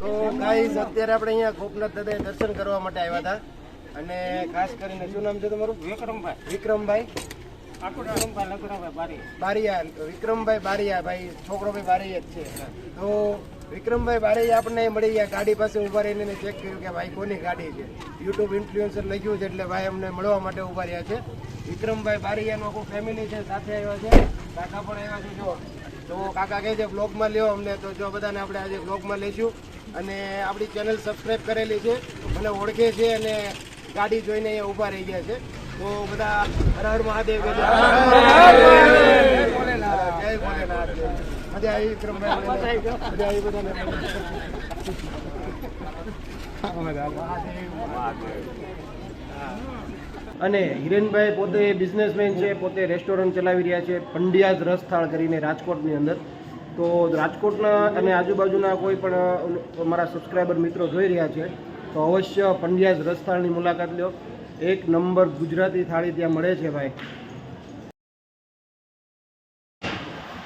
તો ગાઈઝ અત્યારે આપણે અહીંયા ગોપનાથ દાદાએ દર્શન કરવા માટે આવ્યા હતા. અને ખાસ કરીને શું નામ છે તમારું? વિક્રમભાઈ. વિક્રમભાઈ. બારિયા. વિક્રમભાઈ બારિયા ભાઈ છોકરોભાઈ બારિયા જ છે. તો વિક્રમભાઈ બારિયા આપણને મળી ગયા. ગાડી પાસે ઊભા રહીને એને ચેક કર્યું કે ભાઈ કોની ગાડી છે. યુટ્યુબ ઇન્ફ્લુએન્સર લખ્યું છે એટલે ભાઈ અમને મળવા માટે ઊભા રહ્યા છે. વિક્રમભાઈ બારિયાનું આખું ફેમિલી છે સાથે આવ્યા છે. કાકા પણ આવ્યા છે જો તો કાકા કહે છે બ્લોગમાં લ્યો અમને. તો જો બધાને આપણે આજે બ્લોગમાં લઈશું. અને આપણી ચેનલ સબસ્ક્રાઈબ કરેલી છે. મને ઓળખે છે અને ગાડી જોઈને અહીંયા ઊભા રહી ગયા છે. તો બધા હર હર મહાદેવ જય. જય ભોલેનાથ. મજા આવી વિક્રમભાઈ. મજા આવી બધાને. અને હિરેનભાઈ પોતે બિઝનેસમેન છે પોતે રેસ્ટોરન્ટ ચલાવી રહ્યા છે. પંડ્યાજ રસથાળ કરીને રાજકોટની અંદર. તો રાજકોટના અને આજુબાજુના કોઈ પણ મારા સબસ્ક્રાઈબર મિત્રો જોઈ રહ્યા છે, તો અવશ્ય પંડ્યાજ રસથાળની મુલાકાત લો. એક નંબર ગુજરાતી થાળી ત્યાં મળે છે ભાઈ.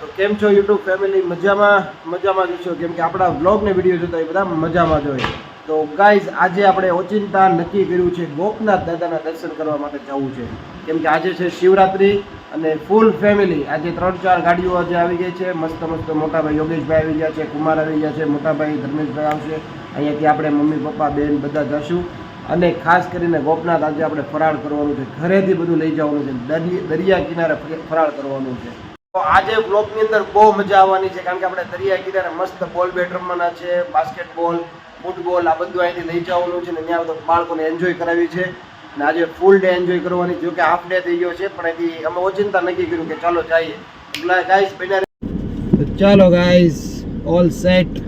તો કેમ છો યુટ્યુબ ફેમિલી? મજામાં મજામાં જ છો? કેમ કે આપણા વ્લોગને વીડિયો જોતા હોય બધા મજામાં જ હોય. તો ગાઈઝ આજે આપણે ઓચિંતા નક્કી કર્યું છે ગોપનાથ દાદાના દર્શન કરવા માટે જવું છે. કેમ કે આજે છે શિવરાત્રી અને ફૂલ ફેમિલી આજે ત્રણ ચાર ગાડીઓ આજે આવી ગઈ છે. મસ્ત મસ્ત મોટાભાઈ યોગેશભાઈ આવી ગયા છે, કુમાર આવી ગયા છે, મોટાભાઈ ધર્મેશભાઈ આવશે. અહીંયાથી આપણે મમ્મી, પપ્પા, બેન બધા જશું. અને ખાસ કરીને ગોપનાથ આજે આપણે ફરાળ કરવાનું છે. ઘરેથી બધું લઈ જવાનું છે. દરિયા કિનારે ફરાળ કરવાનું છે. તો આજે બ્લોગની અંદર બહુ મજા આવવાની છે, કારણ કે આપણે દરિયા કિનારે મસ્ત બોલ બેટ રમવાના છે, બાસ્કેટબોલ, ફૂટબોલ આ બધું અહીંથી લઈ જવાનું છે ને ત્યાં બધા બાળકોને એન્જોય કરાવી છે. અને આજે ફૂલ ડે એન્જોય કરવાની જો કે હાફ ડે થઈ ગયો છે, પણ એથી અમે ઓચિંતા નક્કી કર્યું કે ચાલો જઈએ. એટલે ગાઈસ બન્યા ચાલો ગાઈસ ઓલ સેટ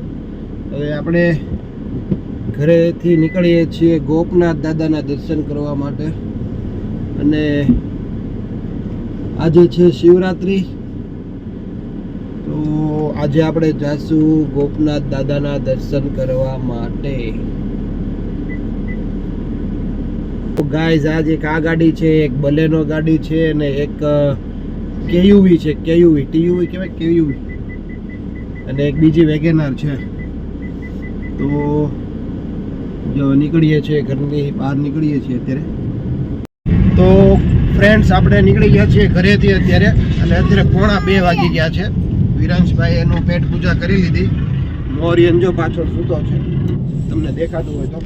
હવે આપણે ઘરેથી નીકળીએ છીએ ગોપનાથ દાદાના દર્શન કરવા માટે. અને આજે છે શિવરાત્રિ. તો આજે આપણે જાશું ગોપનાથ દાદાના દર્શન કરવા માટે. તો ગાઈઝ આજ એક આ ગાડી છે, એક બલેનો ગાડી છે અને એક કેયુવી છે, કેયુવી, ટીયુવી કહેવાય કેયુવી? અને એક બીજી વેગેનાર છે. તો જો નીકળીએ છીએ ઘરની બહાર નીકળીએ છીએ અત્યારે. તો ફ્રેન્ડ્સ, આપણે નીકળી ગયા છીએ ઘરેથી અત્યારે અને અત્યારે પોણા બે વાગી ગયા છે. વિરાંશભાઈ એનું પેટ પૂજા કરી લીધી. મોરિયન જો પાછળ સૂતો છે. તમને દેખાતું હોય તો.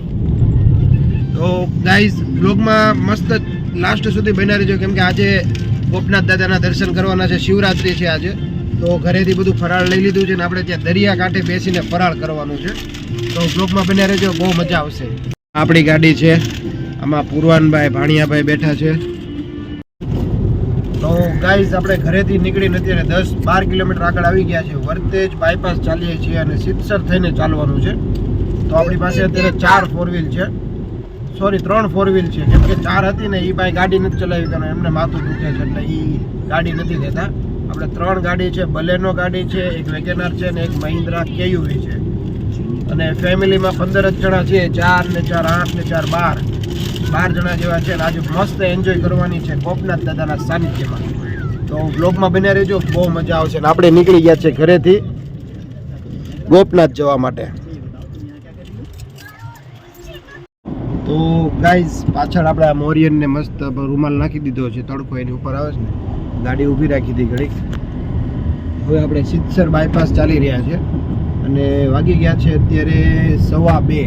તો ગાઈઝ બ્લોગમાં મસ્ત લાસ્ટ સુધી બન્યા રહેજો. કેમ કે આજે ગોપનાથ દાદાના દર્શન કરવાના છે. શિવરાત્રિ છે આજે. તો ઘરેથી બધું ફરાળ લઈ લીધું છે ને આપણે ત્યાં દરિયા કાંઠે બેસીને ફરાળ કરવાનું છે. તો બ્લોગમાં બન્યા રહેજો. બહુ મજા આવશે. આપણી ગાડી છે. આમાં પુરવાનભાઈ, ભાણિયાભાઈ બેઠા છે. તો ગાઈઝ આપણે ઘરેથી નીકળી નથી અને દસ બાર કિલોમીટર આગળ આવી ગયા છે વર્તેજ બાયપાસ ચાલીએ છીએ અને સિત્સર થઈને ચાલવાનું છે. તો આપણી પાસે અત્યારે ચાર ફોર વ્હીલ છે. સોરી, ત્રણ ફોર વ્હીલ છે. કેમ કે ચાર હતી ને એ ભાઈ ગાડી નથી ચલાવી કારણ એમને માથું દુખે છે એટલે એ ગાડી નથી દેતા આપણે ત્રણ ગાડી છે, બલેનો ગાડી છે, એક વેગેનાર છે ને એક મહિન્દ્રા કેયુવી છે. અને ફેમિલીમાં પંદર જ જણા છે ચાર ને ચાર આઠ ને ચાર બાર. બાર જણા જેવા છે આજે મસ્ત એન્જોય કરવાની છે ગોપનાથ દાદાના સાનિધ્યમાં. તો બ્લોગમાં બન્યા રહેજો, બહુ મજા આવશે અને આપણે નીકળી ગયા છે ઘરેથી ગોપનાથ જવા માટે. તો ગાઈઝ પાછળ આપણે આ મોરિયનને મસ્ત રૂમાલ નાખી દીધો છે, તડકો એની ઉપર આવે છે ને, ગાડી ઊભી રાખી હતી ઘડીક. હવે આપણે સિત્સર બાયપાસ ચાલી રહ્યા છે અને વાગી ગયા છે અત્યારે સવા બે.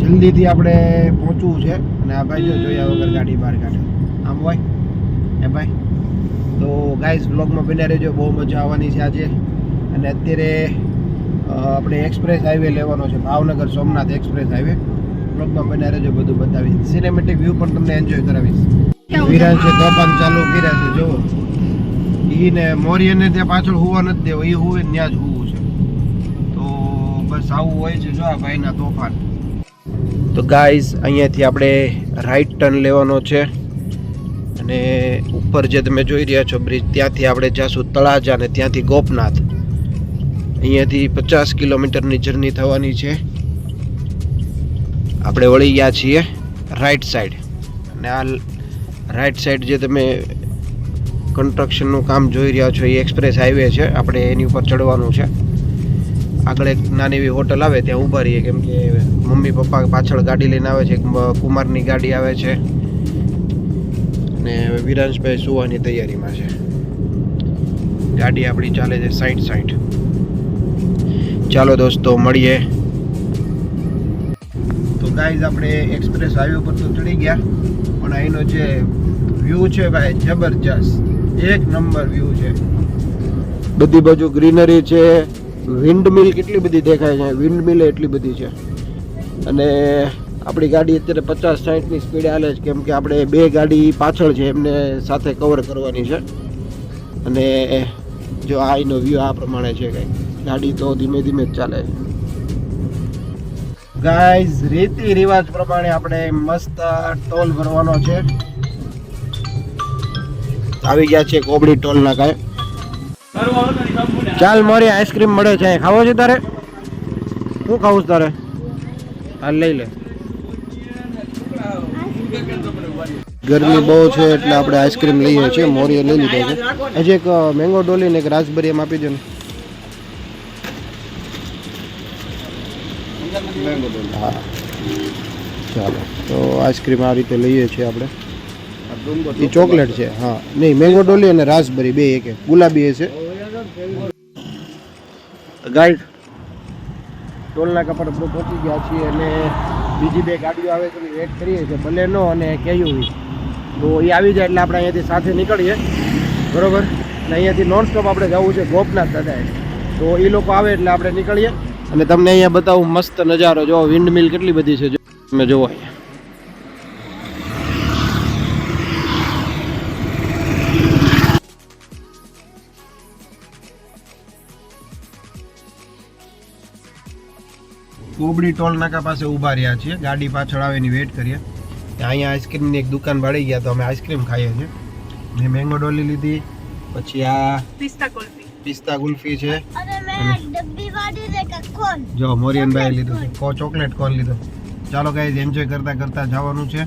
જલ્દીથી આપણે પહોંચવું છે અને આ ભાઈ જો જોયા વગર ગાડી બહાર કાઢે. આમ હોય? એ ભાઈ? તો ગાઈઝ બ્લોગમાં બન્યા રહેજો, બહુ મજા આવવાની છે આજે. અને અત્યારે આપણે એક્સપ્રેસ હાઈવે લેવાનો છે, ભાવનગર સોમનાથ એક્સપ્રેસ હાઈવે બ્લોગમાં બન્યા રહેજો બધું બતાવીશ. સિનેમેટિક વ્યૂ પણ તમને એન્જોય કરાવીશ. વિરાન છે તોફાન ચાલુ કર્યા છે, જુઓ. એને ને મોરિયને ત્યાં પાછળ હોવા નથી દેવો એ હોવે ત્યાં જ હોવું છે. તો બસ આવું હોય છે, જો આ ભાઈના તોફાન. તો ગાઈઝ અહીંયાથી આપણે રાઈટ ટર્ન લેવાનો છે. અને ઉપર જે તમે જોઈ રહ્યા છો બ્રિજ ત્યાંથી આપણે જાશું તળાજા અને ત્યાંથી ગોપનાથ. અહીંયાથી પચાસ કિલોમીટરની જર્ની થવાની છે. આપણે વળી ગયા છીએ રાઈટ સાઈડ અને આ રાઈટ સાઈડ જે તમે કન્સ્ટ્રક્શનનું કામ જોઈ રહ્યા છો એ એક્સપ્રેસ હાઈવે છે. આપણે એની ઉપર ચડવાનું છે. આગળ એક નાની એવી હોટલ આવે, ત્યાં ઊભા રહીએ. કેમ કે મમ્મી, પપ્પા પાછળ ગાડી લઈને આવે છે. કુમારની ગાડી આવે છે. અને વિરાંશભાઈ સુવાની તૈયારીમાં છે. ગાડી આપણી ચાલે છે સાઈઠ સાઈઠ. ચાલો દોસ્તો, મળીએ. ગાઈઝ આપણે એક્સપ્રેસ હાઈવે પર તો ચડી ગયા, પણ અહીંનો જે વ્યૂ છે ભાઈ, જબરજસ્ત. એક નંબર વ્યૂ છે. બધી બાજુ ગ્રીનરી છે વિન્ડ મિલ કેટલી બધી દેખાય છે વિન્ડ મિલ એટલી બધી છે. અને આપણી ગાડી અત્યારે પચાસ સાઠની સ્પીડે હાલે છે, કેમ કે આપણે બે ગાડી પાછળ છે, એમને સાથે કવર કરવાની છે. અને જો આ એનો વ્યૂ આ પ્રમાણે છે કંઈ ગાડી તો ધીમે ધીમે જ ચાલે છે. ગાઈઝ, રીતિ રિવાજ પ્રમાણે આપણે મસ્ત ટોલ ભરવાનો છે. આવી ગયા છે કોબડી ટોલ ના કાંઈ. ચાલ, મારી આઈસ્ક્રીમ મળે છે. ખાવો છે તારે? શું ખાવું છે તારે? હાલ લઈ લે. ગરમી બહુ છે એટલે આપણે આઈસ્ક્રીમ લઈએ છીએ. મોરીએ લઈ લીધો છે. હજી એક મેંગો ડોલી ને એક રાસબરી એમ આપી દો ને. હા. ચાલો. તો આઈસ્ક્રીમ આ રીતે લઈએ છીએ આપણે. એ ચોકલેટ છે હા. નહીં મેંગો ડોલી અને રાસબરી બે એક ગુલાબી છે. ગાઈડ ટોલના કપડ આપણે પહોંચી ગયા છીએ અને બીજી બે ગાડીઓ આવે છે વેટ કરીએ છીએ. બલેનો અને કેયુવી તો એ આવી જાય એટલે આપણે અહીંયાથી સાથે નીકળીએ. બરોબર? અને અહીંયાથી નોન સ્ટોપ આપણે જવું છે ગોપનાથ દાદાએ. તો એ લોકો આવે એટલે આપણે નીકળીએ. અને તમને અહીંયા બતાવું મસ્ત નજારો. જો વિન્ડ મિલ કેટલી બધી છે. તમે જોવો અહીંયા. કોબડી ટોલ નાકા પાસે ઊભા રહ્યા છીએ. ગાડી પાછળ આવે એની વેટ કરીએ. ત્યાં અહીંયા આઈસ્ક્રીમની એક દુકાન ભાળી ગયા તો અમે આઈસ્ક્રીમ ખાઈએ છીએ. મેં મેંગો ડોલી લીધી. પછી આ પિસ્તા કુલ્ફી. પિસ્તા કુલ્ફી છે. જો મોરિયનભાઈ લીધું. છે કો ચોકલેટ કોન લીધો? ચાલો ગાઈઝ એન્જોય કરતા કરતા જવાનું છે.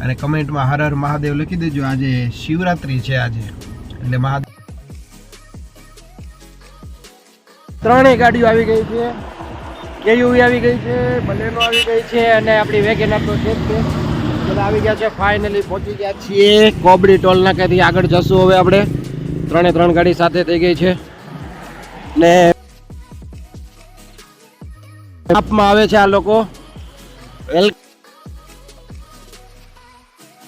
અને કમેન્ટમાં હર હર મહાદેવ લખી દેજો આજે શિવરાત્રી છે આજે. એટલે મહાદેવ ત્રણેય ગાડીઓ આવી ગઈ છે. કેયુવી આવી ગઈ છે બલેનો આવી ગઈ છે અને આપણી વેગેન આપણો છે. બધા આવી ગયા છે ફાઇનલી પહોંચી ગયા છીએ. કોબડી ટોલ નાકાથી આગળ જશું હવે આપણે. ત્રણે ત્રણ ગાડી સાથે થઈ ગઈ છે. ને આપમાં આવે છે આ લોકો.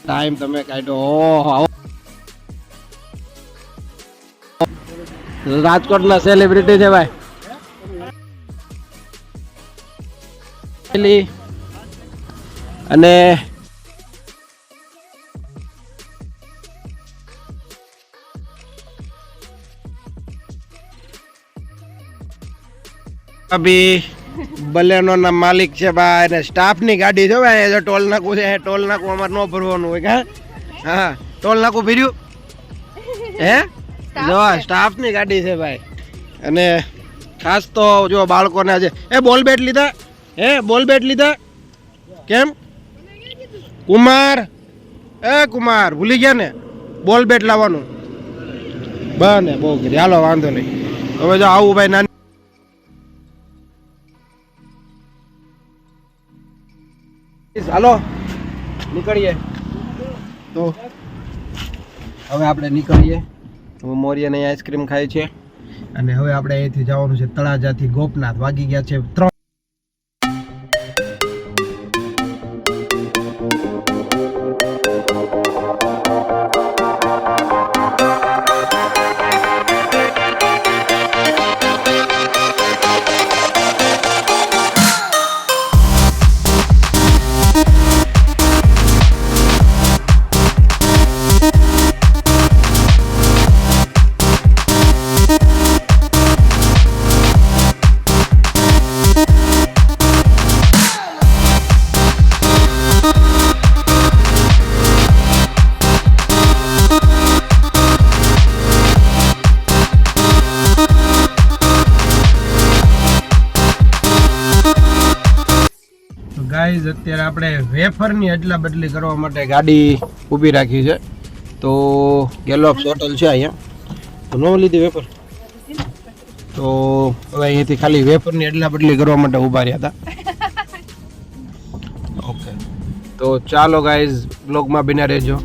ટાઈમ તમે કાઢો. ઓહો, આવો. રાજકોટના સેલિબ્રિટી છે ભાઈ. અને અભી બલેનો ના માલિક છે ભાઈ અને સ્ટાફની ગાડી છે ભાઈ એ જો ટોલ નાકું છે ટોલ નાકું અમારે ન ભરવાનું હોય કા હા ટોલ નાકું ભર્યું? હે? જો સ્ટાફની ગાડી છે ભાઈ. અને ખાસ તો જો બાળકોને આજે એ બોલ બેટ લીધા? હે બોલ બેટ લીધા? કેમ? કુમાર! એ કુમાર ભૂલી ગયા ને? બોલ બેટ લાવવાનું. બને બહુ કરી. હાલો વાંધો નહીં. હવે જો આવું ભાઈ નાની હાલો. નીકળીએ. તો હવે આપણે નીકળીએ. હું મોરિયન આઈસ્ક્રીમ ખાય છે. અને હવે આપણે અહીંથી જવાનું છે તળાજાથી ગોપનાથ. વાગી ગયા છે ત્રણ અત્યારે આપણે વેફરની અદલા બદલી કરવા માટે ગાડી ઊભી રાખી છે. તો ગેલોપ્સ હોટલ છે અહીંયા. તો નો લીધી વેફર? તો હવે અહીંયાથી ખાલી વેફરની અદલા બદલી કરવા માટે ઊભા રહ્યા હતા. ઓકે તો ચાલો ગાઈઝ બ્લોગમાં બિના રહેજો.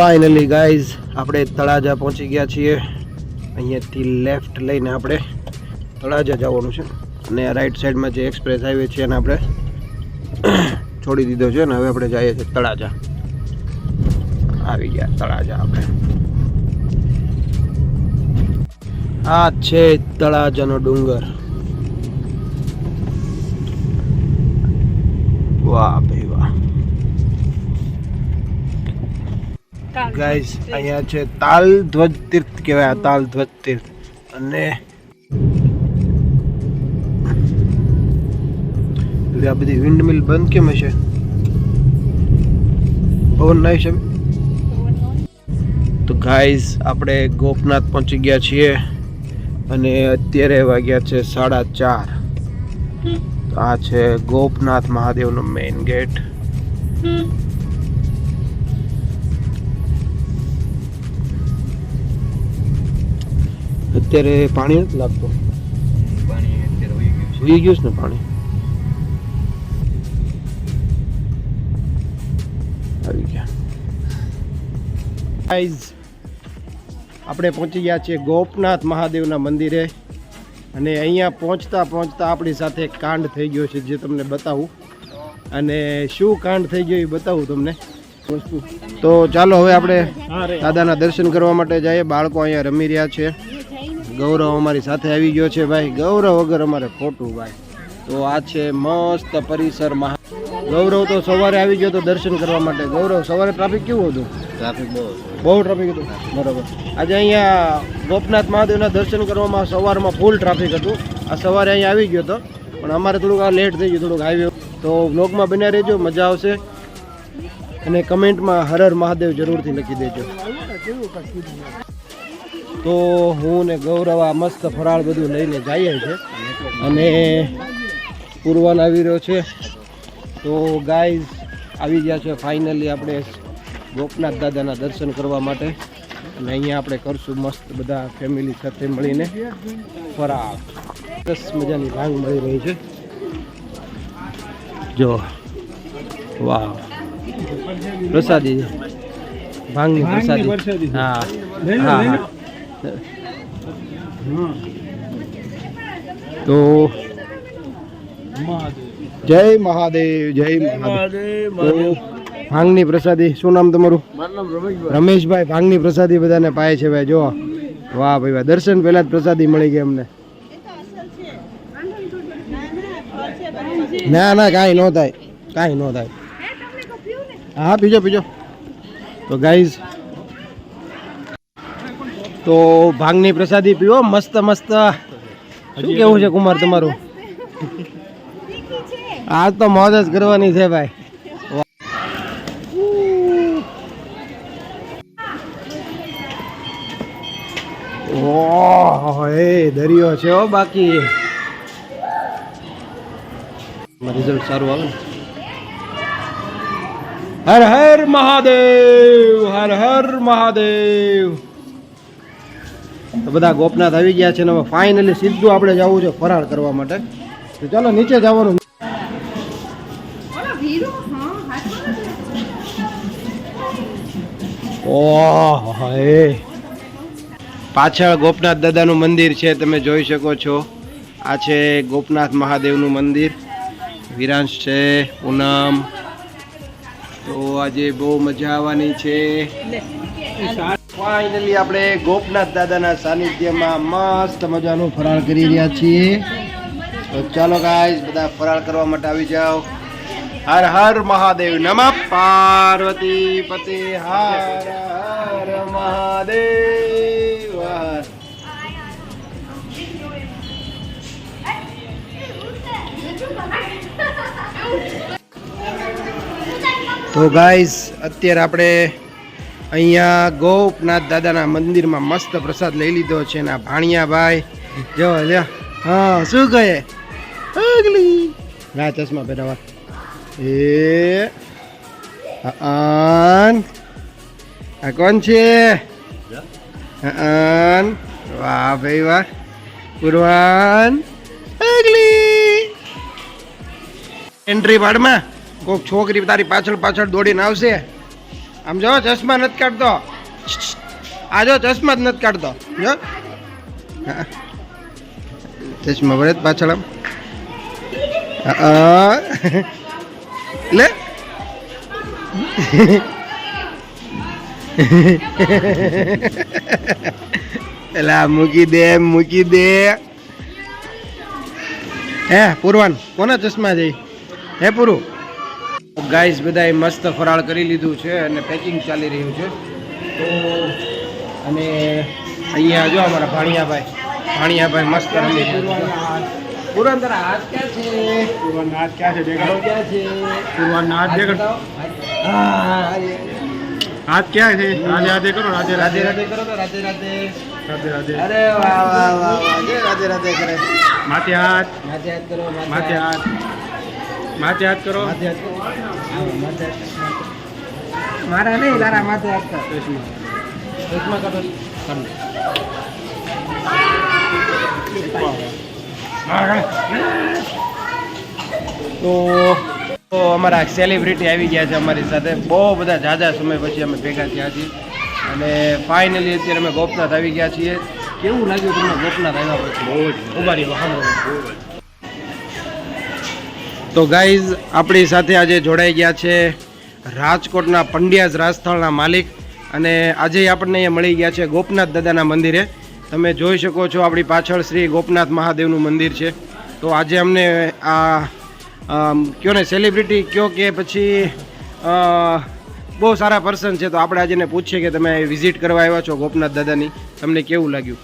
ફાઇનલી ગાઈઝ આપણે તળાજા પહોંચી ગયા છીએ. અહીંયાથી લેફ્ટ લઈને આપણે તળાજા જવાનું છે. અને રાઈટ સાઈડમાં જે એક્સપ્રેસ હાઈવે છે એને આપણે છોડી દીધો છે અને હવે આપણે જઈએ છીએ તળાજા. આવી ગયા તળાજા આપણે. આ છે તળાજાનો ડુંગર વાહ ભાઈ વાહ ગાઈસ, અહીંયા છે તાલ ધ્વજ તીર્થ કહેવાય તાલ ધ્વજ તીર્થ. અને આ બધી વિન્ડ મિલ બંધ કેમ હશે? પવન ના છે તો ગાઈઝ આપણે ગોપનાથ પહોંચી ગયા છીએ અને અત્યારે વાગ્યા છે સાડા ચાર. આ છે ગોપનાથ મહાદેવનો મેઇન ગેટ અત્યારે પાણી નથી લાગતું. ઉઈ ગયું છે. ને પાણી? આવી ગયા. આપણે પહોંચી ગયા છીએ ગોપનાથ મહાદેવના મંદિરે અને અહીંયા પહોંચતા પહોંચતા આપણી સાથે કાંડ થઈ ગયો છે જે તમને બતાવું. અને શું કાંડ થઈ ગયો એ બતાવું તમને. તો ચાલો હવે આપણે દાદાના દર્શન કરવા માટે જઈએ. બાળકો અહીંયા રમી રહ્યા છે. ગૌરવ અમારી સાથે આવી ગયો છે ભાઈ. ગૌરવ વગર અમારે ખોટું ભાઈ. તો આ છે મસ્ત પરિસર મહા ગૌરવ તો સવારે આવી ગયો તો દર્શન કરવા માટે. ગૌરવ સવારે ટ્રાફિક કેવું હતું? ટ્રાફિક બહુ બહુ ટ્રાફિક હતું. બરાબર. આજે અહીંયા ગોપનાથ મહાદેવના દર્શન કરવામાં સવારમાં ફૂલ ટ્રાફિક હતું. આ સવારે અહીંયા આવી ગયો હતો પણ અમારે થોડુંક આ લેટ થઈ ગયું થોડુંક હાઈવે તો બ્લોગમાં બન્યા રહેજો મજા આવશે. અને કમેન્ટમાં હર હર મહાદેવ જરૂરથી લખી દેજો. તો હું ને ગૌરવ આ મસ્ત ફરાળ બધું લઈને જઈએ છે. અને પૂરવાન આવી રહ્યો છે. તો ગાઈઝ આવી ગયા છે ફાઇનલી આપણે ગોપનાથ દાદાના દર્શન કરવા માટે. અને અહીંયા આપણે કરશું મસ્ત બધા ફેમિલી સાથે મળીને ફરાળ. સરસ મજાની ભાંગ મળી રહી છે. જો વાહ પ્રસાદી ભાંગની પ્રસાદી. હા હા. તો જય મહાદેવ જય મહાદેવ. ભાંગની પ્રસાદી શું નામ તમારું? રમેશભાઈ. ભાંગની પ્રસાદી બધાને પાય છે ભાઈ જો. વાહ ભાઈ વાહ. દર્શન પહેલા જ પ્રસાદી મળી ગઈ અમને. ના ના કાંઈ ન થાય. કાંઈ ન થાય. હા પીજો પીજો. તો ગાઈઝ તો ભાંગની પ્રસાદી પીવો મસ્ત મસ્ત. શું કેવું છે કુમાર તમારું? આજ તો મોજ જ કરવાની છે ભાઈ. ઓહ એ દરિયો છે હો બાકી. રિઝલ્ટ સારું આવે ને. હર હર મહાદેવ હર હર મહાદેવ. તો બધા ગોપનાથ આવી ગયા છે હવે ફાઇનલી સીધું આપણે જવું છે ફરાર કરવા માટે. તો ચાલો નીચે જવાનું. પાછળ ગોપનાથ દાદાનું મંદિર છે, તમે જોઈ શકો છો. આ છે ગોપનાથ મહાદેવનું મંદિર. વિરાંશ છે, પૂનમ. તો આજે બહુ મજા આવવાની છે. ફાઇનલી આપણે ગોપનાથ દાદાના સાનિધ્યમાં મસ્ત મજાનું ફરાળ કરી રહ્યા છીએ. તો ચાલો ગાઈસ બધા ફરાળ કરવા માટે આવી જાઓ. હર હર મહાદેવ નમઃ. પાર્વતી પતિ હર હર મહાદેવ. તો ગાઈસ અત્યારે આપણે અહીંયા ગોપનાથ દાદાના મંદિરમાં મસ્ત પ્રસાદ લઈ લીધો છે ને ભાણિયાભાઈ. જો લ્યો હા, શું કહે? અગલી ના ચશ્મા પહેરાવા. એ અન આ કોણ છે? અન વાહ, ભાઈ, વાહ. પૂર્વાન અગલી એન્ટ્રી પાડમાં કોઈક છોકરી તારી પાછળ પાછળ દોડીને આવશે. આમ જો, ચશ્મા નથી કાઢતો. આ જો, ચશ્મા જ નથી કાઢતો. જો. ચશ્મા ભરે પાછળ આમ. લે. એલા મૂકી દે મૂકી દે. હે, પૂરવાન, કોના ચશ્મા જઈ હે, પૂરું? ગાઈસ બધાએ મસ્ત ફરાળ કરી લીધું છે અને પેકિંગ ચાલી રહ્યું છે. તો અને અહીંયા જો અમારા ભાણિયાભાઈ. ભાણિયાભાઈ મસ્ત રમી છે. હાથ ક્યાં છે? પૂર્વાનો હાથ ક્યાં છે? દેખાડો ક્યાં છે? પૂર્વાનો હાથ દેખાડો હાથ ક્યાં છે? રાધે રાધે કરો રાધે રાધે. રાધે કરો તો રાધે રાધે. રાધે રાધે. અરે વાહ વાહ વાહ રાધે રાધે કરે. માથે હાથ. માથે હાથ કરો માથે હાથ. માથે હાથ કરો. માથે હાથ કરો. માથે હાથ મારા નહીં લારા માથે હાથ કર. ચશ્મા. કરો તો તો અમારા સેલિબ્રિટી આવી ગયા છે અમારી સાથે. બહુ બધા ઝાઝા સમય પછી અમે ભેગા થયા છીએ. અને ફાઇનલી અત્યારે અમે ગોપનાથ આવી ગયા છીએ. કેવું લાગ્યું તમને ગોપનાથ આવ્યા પછી? બહુ જ. ઉભારી તો ગાઈઝ આપણી સાથે આજે જોડાઈ ગયા છે રાજકોટના પંડ્યાજ રાજસ્થળના માલિક અને આજે આપણને અહીંયા મળી ગયા છે ગોપનાથ દાદાના મંદિરે. તમે જોઈ શકો છો આપણી પાછળ શ્રી ગોપનાથ મહાદેવનું મંદિર છે. તો આજે અમને આ કયો ને સેલિબ્રિટી કયો કે પછી બહુ સારા પર્સન છે. તો આપણે આજે પૂછીએ કે તમે વિઝિટ કરવા આવ્યા છો ગોપનાથ દાદાની. તમને કેવું લાગ્યું?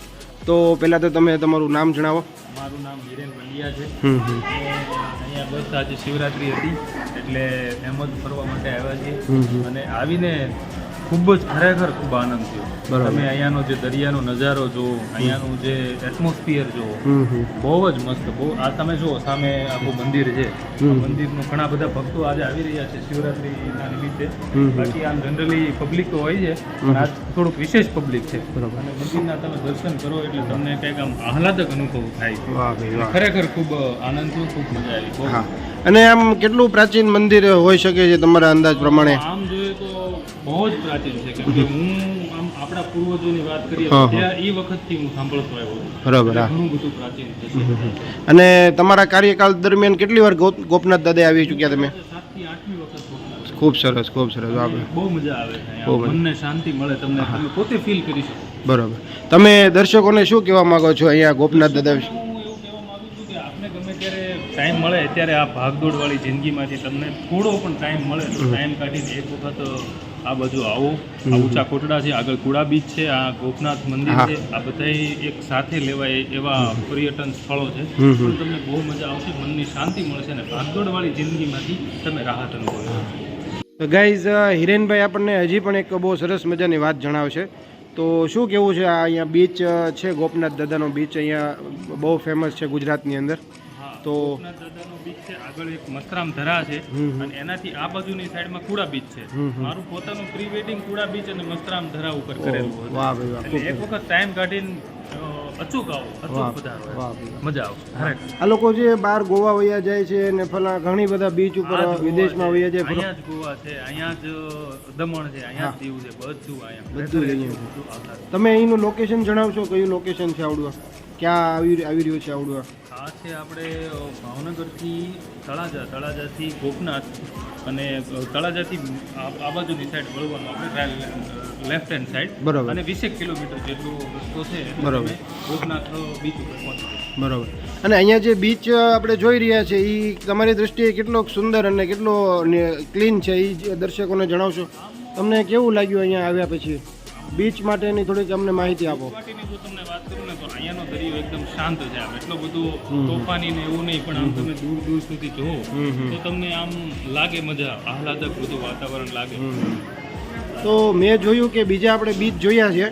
તો પહેલાં તો તમે તમારું નામ જણાવો. મારું નામ હિરેન મલિયા છે. અહીંયા બસ આજે શિવરાત્રી હતી એટલે એમ જ ફરવા માટે આવ્યા છીએ. અને આવીને ખૂબ જ ખરેખર ખૂબ આનંદ થયો. તમે અહીંયાનો જે દરિયાનો નજારો જુઓ અહીંયાનું જે એટમોસ્ફિયર જુઓ બહુ જ મસ્ત બહુ આ તમે જુઓ સામે આખું મંદિર છે. મંદિરનું ઘણા બધા ભક્તો આજે આવી રહ્યા છે શિવરાત્રિના નિમિત્તે. બાકી આમ જનરલી પબ્લિક તો હોય છે પણ આજ થોડુંક વિશેષ પબ્લિક છે. બરાબર. અને મંદિરના તમે દર્શન કરો એટલે તમને કંઈક આમ આહલાદક અનુભવ થાય. ખરેખર ખૂબ આનંદ ખૂબ મજા આવી અને આમ કેટલું પ્રાચીન મંદિર હોઈ શકે છે તમારા અંદાજ પ્રમાણે? આમ જોઈએ તો બહુ જ પ્રાચીન છે કેમ કે હું આપણા પૂર્વજોની વાત કરીએ. ત્યાં એ વખતથી હું સાંભળતો આવ્યો બરાબર ઘણું બધું પ્રાચીન અને તમારા કાર્યકાળ દરમિયાન કેટલી વાર ગોપનાથ દાદા આવી ચૂક્યા તમે? સાતથી આઠમી વખત ખૂબ સરસ ખૂબ સરસ. આપણે બહુ મજા આવે. મનને શાંતિ મળે તમને. તમે પોતે ફીલ કરી શકો. બરાબર. તમે દર્શકોને શું કહેવા માંગો છો અહીંયા ગોપનાથ દાદા વિશે? આપને ગમે ત્યારે ટાઈમ મળે ત્યારે આ ભાગદોડ વાળી જિંદગીમાંથી તમને થોડો પણ ટાઈમ મળે તો ટાઈમ કાઢીને એક વખત આ બાજુ આવો. આ ઊંચા કોટડા છે આગળ કુડા બીચ છે આ ગોપનાથ મંદિર છે. આ બધા એક સાથે લેવાય એવા પર્યટન સ્થળો છે. પણ તમને બહુ મજા આવશે મનની શાંતિ મળશે અને ભાગદોડ વાળી જિંદગીમાંથી તમે રાહત અનુભવો તો ગાઈઝ હિરેનભાઈ આપણને હજી પણ એક બહુ સરસ મજાની વાત જણાવશે. તો શું કેવું છે આ અહીંયા બીચ છે ગોપનાથ દાદાનો બીચ અહીંયા બહુ ફેમસ છે ગુજરાતની અંદર? તો દાદાનો બીચ છે આગળ એક મસ્તરામ ધરા છે. અને એનાથી આ બાજુની સાઈડમાં કુડા બીચ છે. મારું પોતાનું પ્રી વેડિંગ કુડા બીચ અને મસ્તરામ ધરા ઉપર કરેલું હતું. એટલે એક વખત ટાઈમ કાઢીને અચૂક આવો અચૂક પધારો. મજા આવશે આ લોકો જે બહાર ગોવા વયા જાય છે ને ફલા ઘણી બધા બીચ ઉપર વિદેશમાં વયા જાય અહીંયા જ ગોવા છે અહીંયા જ દમણ છે અહીંયા જ દીવ છે બધું અહીંયા. બધું. તમે અહીંનું લોકેશન જણાવશો કયું લોકેશન છે આવડું? ક્યાં આવી આવી રહ્યું છે આવડું આ? છે આપણે ભાવનગરથી તળાજા તળાજાથી ગોપનાથ અને તળાજાથી આ આ બાજુની સાઈડ વળવાનું આપણે લેફ્ટ હેન્ડ સાઈડ બરાબર. અને વીસેક કિલોમીટર જેટલો રસ્તો છે બરાબર. ગોપનાથ બીચ ઉપર પહોંચી જશો. અને અહીંયા જે બીચ આપણે જોઈ રહ્યા છે એ તમારી દ્રષ્ટિએ કેટલો સુંદર અને કેટલો ક્લીન છે એ દર્શકોને જણાવશો તમને કેવું લાગ્યું અહીંયા આવ્યા પછી બીચ માટેની થોડીક અમને માહિતી આપો. જો તમને વાત કરું ને તો અહીંયાનો દરિયો એકદમ શાંત છે આમ. એટલો બધું તોફાની ને એવું નહીં પણ આમ તમે દૂર દૂર સુધી જુઓ. તો તમને આમ લાગે મજા આહલાદક બધું વાતાવરણ લાગે. તો મેં જોયું કે બીજા આપણે બીચ જોયા છે.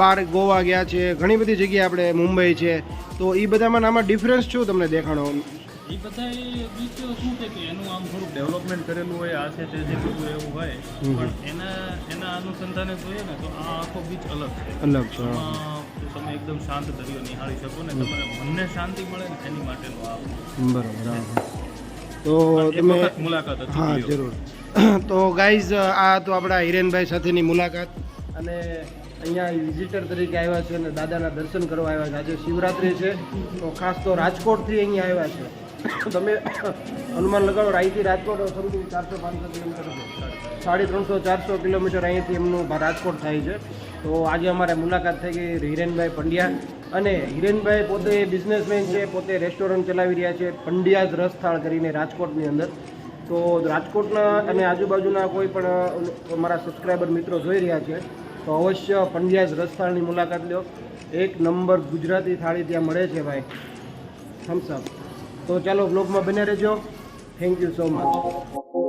બાર ગોવા ગયા છે ઘણી બધી જગ્યાએ આપણે મુંબઈ છે. તો એ બધામાં આમાં ડિફરન્સ શું તમને દેખાણો? એ બધા બીચ શું છે કે એનું આમ થોડુંક ડેવલપમેન્ટ કરેલું હોય આ છે તે છે બધું એવું હોય. પણ એના એના અનુસંધાને જોઈએ ને તો આ આખો બીચ અલગ છે. અલગ છે તમે એકદમ શાંત દરિયો નિહાળી શકો ને તમારે મનને શાંતિ મળે ને એની માટેનો આ બરાબર તો તમે મુલાકાત હા જરૂર. તો ગાઈઝ આ તો આપણા હિરેનભાઈ સાથેની મુલાકાત. અને અહીંયા વિઝિટર તરીકે આવ્યા છે અને દાદાના દર્શન કરવા આવ્યા છે. આજે શિવરાત્રિ છે. તો ખાસ તો રાજકોટથી અહીંયા આવ્યા છે. તમે અનુમાન લગાડો અહીંથી રાજકોટ સમથિંગ ચારસો પાંચસો કિલોમીટર સાડી ત્રણસો, ચારસો કિલોમીટર અહીંથી એમનું રાજકોટ થાય છે. તો આજે અમારે મુલાકાત થઈ ગઈ હિરેનભાઈ પંડ્યા. અને હિરેનભાઈ પોતે બિઝનેસમેન છે, પોતે રેસ્ટોરન્ટ ચલાવી રહ્યા છે, પંડ્યાજ રસથાળ કરીને રાજકોટની અંદર. તો રાજકોટના અને આજુબાજુના કોઈ પણ અમારા સબસ્ક્રાઈબર મિત્રો જોઈ રહ્યા છે, તો અવશ્ય પંડ્યાજ રસથાળની મુલાકાત લો. એક નંબર ગુજરાતી થાળી ત્યાં મળે છે ભાઈ. થમ્સ અપ તો ચાલો બ્લોગમાં બને રહેજો. Thank you so much